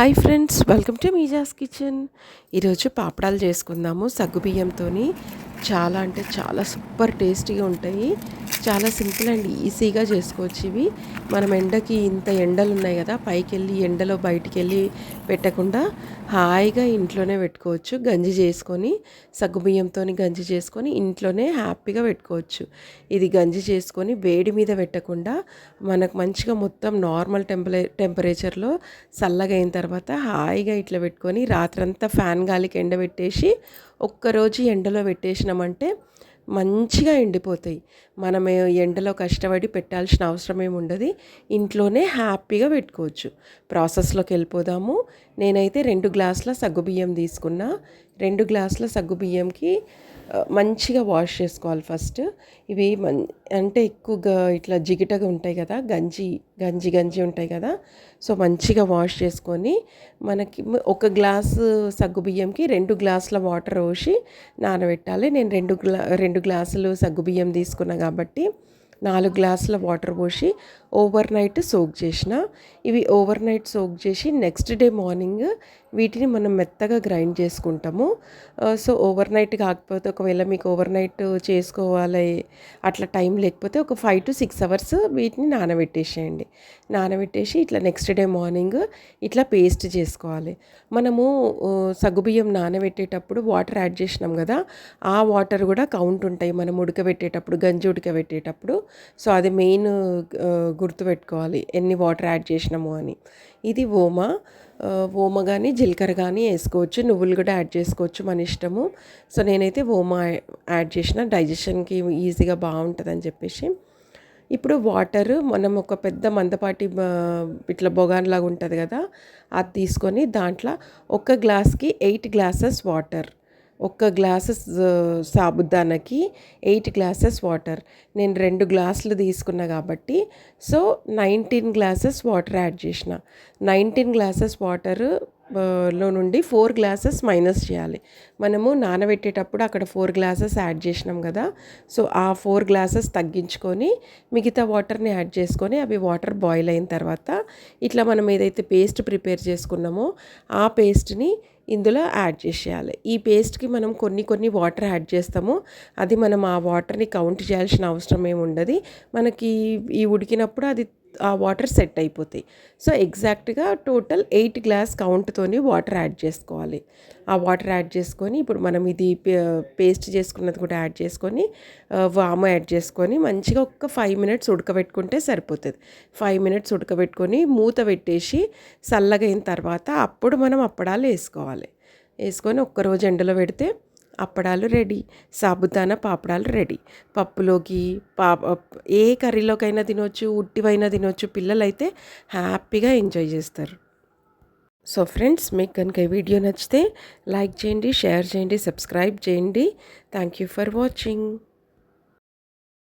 Hi friends welcome to మీజాస్ kitchen. ఈరోజు పాపడాలు చేసుకుందాము సగ్గుబియ్యంతో చాలా అంటే చాలా సూపర్ టేస్టీగా ఉంటాయి. చాలా సింపుల్ అండ్ ఈజీగా చేసుకోవచ్చు ఇవి. మనం ఎండకి ఇంత ఎండలు ఉన్నాయి కదా పైకి వెళ్ళి ఎండలో బయటికి వెళ్ళి పెట్టకుండా హాయిగా ఇంట్లోనే పెట్టుకోవచ్చు. గంజి చేసుకొని సగ్గుబియ్యంతో గంజి చేసుకొని ఇంట్లోనే హ్యాపీగా పెట్టుకోవచ్చు. ఇది గంజి చేసుకొని వేడి మీద పెట్టకుండా మనకు మంచిగా మొత్తం నార్మల్ టెంపరే టెంపరేచర్లో చల్లగా అయిన తర్వాత హాయిగా ఇట్లా పెట్టుకొని రాత్రంతా ఫ్యాన్ గాలికి ఎండబెట్టేసి ఒక్కరోజు ఎండలో పెట్టేసినామంటే మంచిగా ఎండిపోతాయి. మనం ఎండలో కష్టపడి పెట్టాల్సిన అవసరం ఏమి ఉండదు. ఇంట్లోనే హ్యాపీగా పెట్టుకోవచ్చు. ప్రాసెస్లోకి వెళ్ళిపోదాము. నేనైతే రెండు గ్లాసుల సగ్గుబియ్యం తీసుకున్నా. రెండు గ్లాసుల సగ్గుబియ్యంకి మంచిగా వాష్ చేసుకోవాలి ఫస్ట్. ఇవి మం అంటే ఎక్కువగా ఇట్లా జిగిటగా ఉంటాయి కదా గంజి గంజి గంజి ఉంటాయి కదా సో మంచిగా వాష్ చేసుకొని మనకి ఒక గ్లాసు సగ్గుబియ్యంకి రెండు గ్లాసుల వాటర్ పోసి నానబెట్టాలి. నేను రెండు గ్లా రెండు గ్లాసులు సగ్గుబియ్యం తీసుకున్నా కాబట్టి నాలుగు గ్లాసుల వాటర్ పోసి ఓవర్ నైట్ సోక్ చేసిన. ఇవి ఓవర్ నైట్ సోక్ చేసి నెక్స్ట్ డే మార్నింగ్ వీటిని మనం మెత్తగా గ్రైండ్ చేసుకుంటాము. సో ఓవర్ నైట్ కాకపోతే ఒకవేళ మీకు ఓవర్ నైట్ చేసుకోవాలి అట్లా టైం లేకపోతే ఒక ఫైవ్ టు సిక్స్ అవర్స్ వీటిని నానబెట్టేసేయండి. నానబెట్టేసి ఇట్లా నెక్స్ట్ డే మార్నింగ్ ఇట్లా పేస్ట్ చేసుకోవాలి. మనము సగ్గుబియ్యం నానబెట్టేటప్పుడు వాటర్ యాడ్ చేసినాం కదా ఆ వాటర్ కూడా కౌంట్ ఉంటాయి. మనం ఉడకబెట్టేటప్పుడు గంజి ఉడకబెట్టేటప్పుడు సో అది మెయిన్ గుర్తుపెట్టుకోవాలి ఎన్ని వాటర్ యాడ్ చేసినాము అని. ఇది ఓమ. ఓమ కానీ జీలకర్ర కానీ వేసుకోవచ్చు. నువ్వులు కూడా యాడ్ చేసుకోవచ్చు మన ఇష్టము. సో నేనైతే ఓమ యాడ్ చేసిన. డైజెషన్కి ఈజీగా బాగుంటుందని చెప్పేసి. ఇప్పుడు వాటర్ మనం ఒక పెద్ద మందపాటి ఇట్లా బొగాన్లాగా ఉంటుంది కదా అది తీసుకొని దాంట్లో ఒక గ్లాస్కి ఎయిట్ గ్లాసెస్ వాటర్. ఒక్క గ్లాసెస్ సాబుదానాకి ఎయిట్ గ్లాసెస్ వాటర్. నేను రెండు గ్లాసులు తీసుకున్నా కాబట్టి so nineteen glasses water add చేసిన. నైన్టీన్ గ్లాసెస్ వాటర్లో నుండి ఫోర్ గ్లాసెస్ మైనస్ చేయాలి. మనము నానబెట్టేటప్పుడు అక్కడ ఫోర్ గ్లాసెస్ యాడ్ చేసినాం కదా సో ఆ ఫోర్ గ్లాసెస్ తగ్గించుకొని మిగతా వాటర్ని యాడ్ చేసుకొని అవి వాటర్ బాయిల్ అయిన తర్వాత ఇట్లా మనం ఏదైతే పేస్ట్ ప్రిపేర్ చేసుకున్నామో ఆ పేస్ట్ని ఇందులో యాడ్ చేసేయాలి. ఈ పేస్ట్కి మనం కొన్ని కొన్ని వాటర్ యాడ్ చేస్తాము. అది మనం ఆ వాటర్ని కౌంట్ చేయాల్సిన అవసరం ఏమి ఉండదు మనకి ఈ ఉడికినప్పుడు అది ఆ వాటర్ సెట్ అయిపోతాయి. సో ఎగ్జాక్ట్గా టోటల్ ఎయిట్ గ్లాస్ కౌంట్తోని వాటర్ యాడ్ చేసుకోవాలి. ఆ వాటర్ యాడ్ చేసుకొని ఇప్పుడు మనం ఇది పేస్ట్ చేసుకున్నది కూడా యాడ్ చేసుకొని వాము యాడ్ చేసుకొని మంచిగా ఒక ఫైవ్ మినిట్స్ ఉడకబెట్టుకుంటే సరిపోతుంది. ఫైవ్ మినిట్స్ ఉడకబెట్టుకొని మూత పెట్టేసి చల్లగైన తర్వాత అప్పుడు మనం అప్పడాలు వేసుకోవాలి. వేసుకొని ఒక్కరోజు ఎండలో పెడితే అప్పడాలు రెడీ. సాబుదానా పాపడాలు రెడీ. పప్పులోకి పా ఏ కర్రీలోకైనా తినొచ్చు ఉట్టివైనా తినొచ్చు పిల్లలైతే హ్యాపీగా ఎంజాయ్ చేస్తారు. సో ఫ్రెండ్స్ మీకు కనుక ఈ వీడియో నచ్చితే లైక్ చేయండి షేర్ చేయండి సబ్స్క్రైబ్ చేయండి. Thank you for watching.